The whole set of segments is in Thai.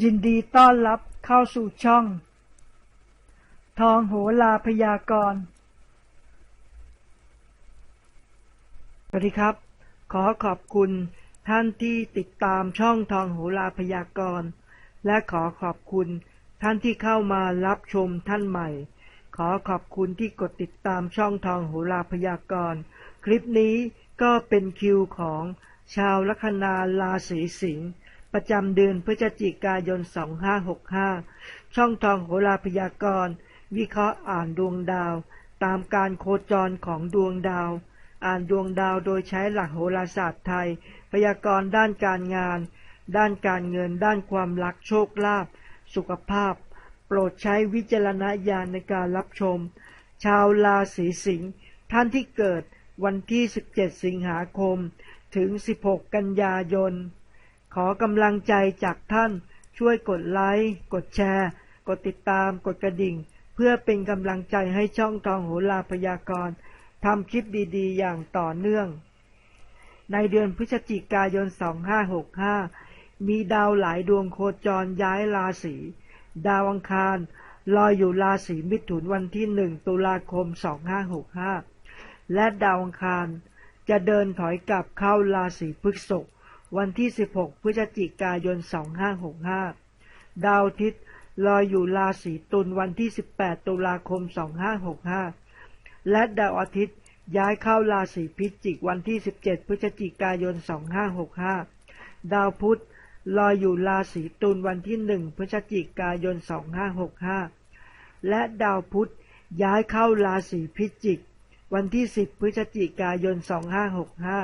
ยินดีต้อนรับเข้าสู่ช่อง ทองโหลาพยากรณ์สวัสดีครับ ขอขอบคุณท่านที่ติดตามช่องทองโหลาพยากรณ์ และขอขอบคุณท่านที่เข้ามารับชมท่านใหม่ ขอขอบคุณที่กดติดตามช่องทองโหราพยากรณ์ คลิปนี้ก็เป็นคิวของชาวลัคนาราศีสิงห์ ประจำเดือนพฤศจิกายน 2565 ช่องทองโหราพยากรณ์ วิเคราะห์อ่านดวงดาว ตามการโคจรของดวงดาว อ่านดวงดาวโดยใช้หลักโหราศาสตร์ไทย พยากรณ์ด้านการงาน ด้านการเงิน ด้านความรักโชคลาภ สุขภาพ โปรดใช้วิจารณญาณในการรับชม ชาวราศีสิงห์ ท่านที่เกิดวันที่ 17 สิงหาคม ถึง 16 กันยายน ขอกำลังใจจากท่านช่วยกดไลค์ กดแชร์ กดติดตาม กดกระดิ่ง เพื่อเป็นกำลังใจให้ช่องทองโหราพยากรณ์ทำคลิปดีๆ อย่างต่อเนื่อง ในเดือนพฤศจิกายน 2565 มีดาวหลายดวงโคจรย้ายราศีดาวอังคารลอยอยู่ราศีมิถุนวันที่ 1 ตุลาคม 2565 และดาวอังคารจะเดินถอยกลับเข้าราศีพฤษภ วันที่ 16 พฤศจิกายน 2565 ดาวอาทิตย์ลอยอยู่ราศีตุลวันที่ 18 ตุลาคม 2565 และดาวอาทิตย์ย้ายเข้าราศีพิจิกวันที่ 17 พฤศจิกายน 2565 ดาวพุธลอยอยู่ราศีตุลวันที่ 1 พฤศจิกายน 2565 และดาวพุธย้ายเข้าราศีพิจิก วันที่ 10 พฤศจิกายน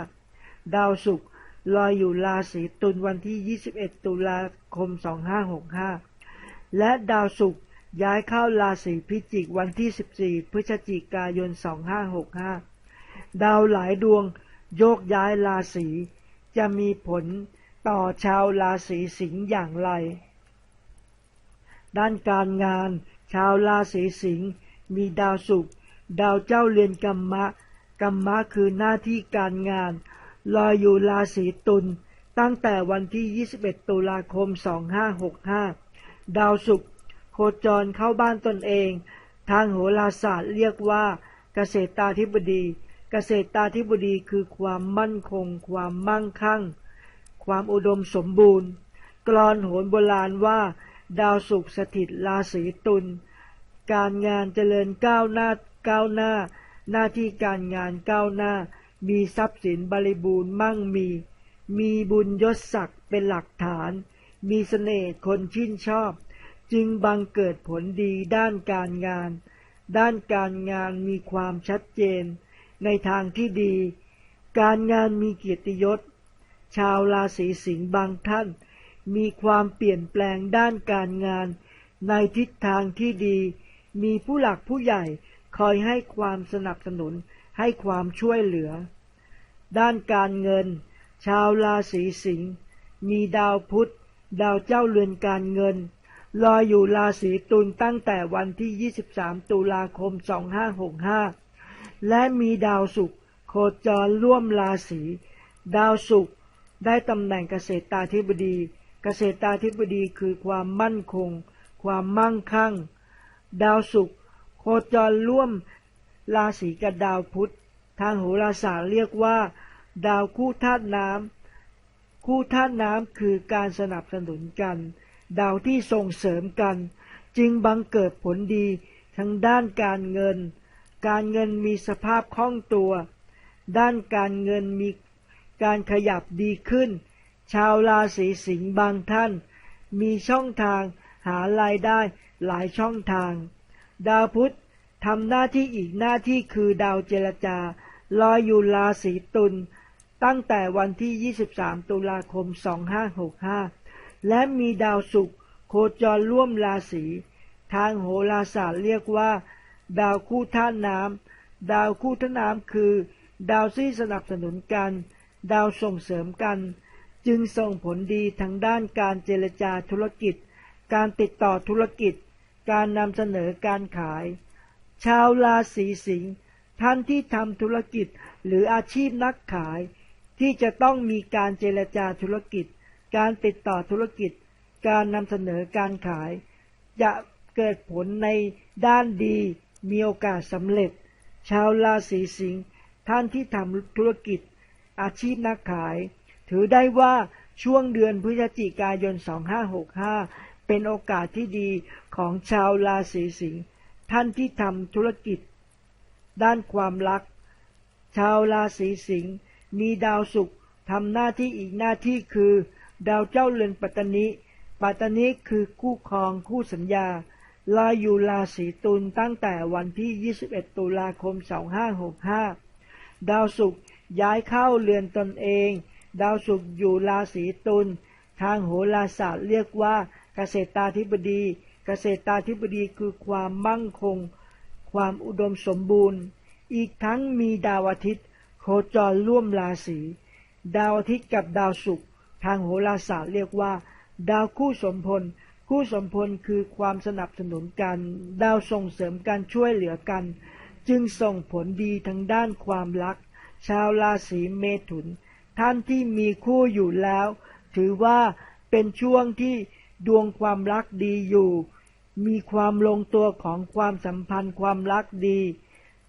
2565 ดาวศุกร์ ลอยอยู่ราศีตุลวันที่ 21 ตุลาคม 2565 และดาวศุกร์ย้ายเข้าราศีพิจิกวันที่ 14 พฤศจิกายน 2565 ดาวหลายดวงโยกย้ายราศีจะมีผลต่อชาวราศีสิงห์อย่างไร ด้านการงาน ชาวราศีสิงห์มีดาวศุกร์ดาวเจ้าเรือนกัมมะกัมมะคือหน้าที่การงาน ลอยอยู่ราศีตุลตั้งแต่วันที่ 21 ตุลาคม 2565 ดาวศุกร์โคจรเข้าบ้านตนเอง ทางโหราศาสตร์เรียกว่า เกษตราธิบดี เกษตราธิบดีคือความมั่นคง ความมั่งคั่ง ความอุดมสมบูรณ์ กรอนโหนโบราณว่า ดาวศุกร์สถิตราศีตุล การงานเจริญก้าวหน้าก้าวหน้า หน้าที่การงานก้าวหน้า มีทรัพย์สินบริบูรณ์มั่งมี มีบุญยศศักดิ์เป็นหลักฐาน มีเสน่ห์คนชื่นชอบ จึงบังเกิดผลดีด้านการงาน ด้านการงานมีความชัดเจน ในทางที่ดี การงานมีเกียรติยศ ชาวราศีสิงห์บางท่าน มีความเปลี่ยนแปลงด้านการงาน ในทิศทางที่ดี มีผู้หลักผู้ใหญ่ คอยให้ความสนับสนุนให้ความช่วยเหลือ ด้านการเงิน ชาวราศีสิงห์มีดาวพุธ ดาวเจ้าเรือนการเงินลอยอยู่ราศีตุลตั้งแต่วันที่ 23 ตุลาคม 2565 และมีดาวศุกร์โคจรร่วมราศีดาวศุกร์ได้ตำแหน่งเกษตราธิบดี เกษตราธิบดีคือความมั่นคง ความมั่งคั่ง ดาวศุกร์ โคจรร่วมราศีกับดาวพุธ ทางโหราศาสตร์เรียกว่า ดาวคู่ธาตุน้ำคู่ธาตุน้ำคือการสนับสนุนกัน ดาวที่ส่งเสริมกัน จึงบังเกิดผลดีทั้งด้านการเงิน การเงินมีสภาพคล่องตัว ด้านการเงินมีการขยับดีขึ้น ชาวราศีสิงห์บางท่าน มีช่องทางหารายได้หลายช่องทาง ดาวพุธทำหน้าที่อีกหน้าที่คือดาวเจรจา ลอยอยู่ราศีตุลตั้งแต่วันที่ 23 ตุลาคม 2565 และมีดาวศุกร์โคจรร่วมราศี ทางโหราศาสตร์เรียกว่า ดาวคู่ท่าน้ำ ดาวคู่ท่าน้ำคือ ดาวที่สนับสนุนกัน ดาวส่งเสริมกัน จึงส่งผลดีทางด้านการเจรจาธุรกิจ การติดต่อธุรกิจ การนำเสนอการขาย ชาวราศีสิงห์ท่านที่ทำธุรกิจหรืออาชีพนักขาย ที่จะต้องมีการเจรจาธุรกิจ การติดต่อธุรกิจ การนำเสนอการขาย จะเกิดผลในด้านดี มีโอกาสสำเร็จ ชาวราศีสิงห์ท่านที่ทำธุรกิจ อาชีพนักขาย ถือได้ว่าช่วงเดือนพฤศจิกายน 2565 เป็นโอกาสที่ดีของชาวราศีสิงห์ท่านที่ทำธุรกิจ ด้านความรัก ชาวราศีสิงห์มีดาวศุกร์ทำหน้าที่อีกหน้าที่คือ ดาวเจ้าเรือนปัตตนิปัตตนิคือคู่ครองคู่สัญญาลอยอยู่ราศีตุลตั้งแต่วันที่ 21 ตุลาคม 2565 ดาวศุกร์ย้ายเข้าเรือนตนเอง ดาวศุกร์อยู่ราศีตุลทางโหราศาสตร์เรียกว่า เกษตราธิบดี เกษตราธิบดีคือความมั่งคง ความอุดมสมบูรณ์ อีกทั้งมีดาวอาทิตย์ โคจรร่วมราศีดาวอาทิตย์กับดาวศุกร์ทางโหราศาสตร์เรียกว่า ดาวคู่สมพล คู่สมพลคือความสนับสนุนกัน ดาวส่งเสริมการช่วยเหลือกัน จึงส่งผลดีทางด้านความรัก ชาวราศีเมถุน ท่านที่มีคู่อยู่แล้ว ถือว่าเป็นช่วงที่ ดวงความรักดีอยู่ มีความลงตัวของความสัมพันธ์ความรักดี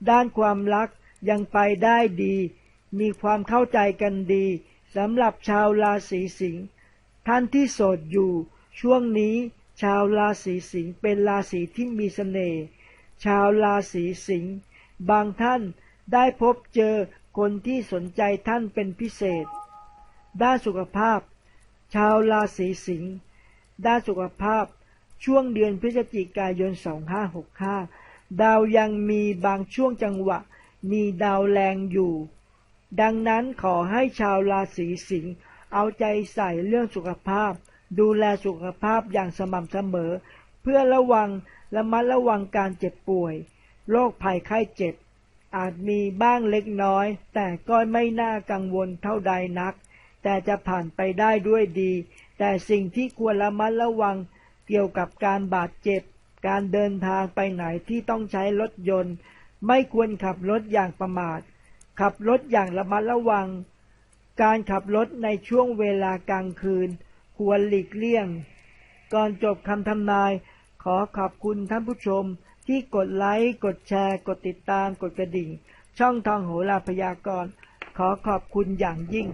ด้านความรักยังไปได้ดี มีความเข้าใจกันดีสำหรับชาวราศีสิงห์ท่านที่โสดอยู่ ช่วงนี้ชาวราศีสิงห์เป็นราศีที่มีเสน่ห์ชาวราศีสิงห์บางท่านได้พบเจอคนที่สนใจท่านเป็นพิเศษ ด้านสุขภาพ ชาวราศีสิงห์ ด้านสุขภาพ ช่วงเดือนพฤศจิกายน 2565 ดาวยังมีบางช่วงจังหวะ มีดาวแรงอยู่ ดังนั้นขอให้ชาวราศีสิงห์เอาใจใส่เรื่องสุขภาพ ดูแลสุขภาพอย่างสม่ำเสมอ เพื่อระวังและมัดระวังการเจ็บป่วย โรคภัยไข้เจ็บ อาจมีบ้างเล็กน้อย แต่ก็ไม่น่ากังวลเท่าใดนัก แต่จะผ่านไปได้ด้วยดี แต่สิ่งที่ควรระมัดระวังเกี่ยวกับการบาดเจ็บ การเดินทางไปไหนที่ต้องใช้รถยนต์ ไม่ควรขับรถอย่างประมาท ขับรถอย่างระมัดระวัง การขับรถในช่วงเวลากลางคืน ควรหลีกเลี่ยง ก่อนจบคำทำนาย ขอขอบคุณท่านผู้ชมที่กดไลค์ กดแชร์ กดติดตาม กดกระดิ่ง ช่องทองโหราพยากรณ์ ขอขอบคุณอย่างยิ่ง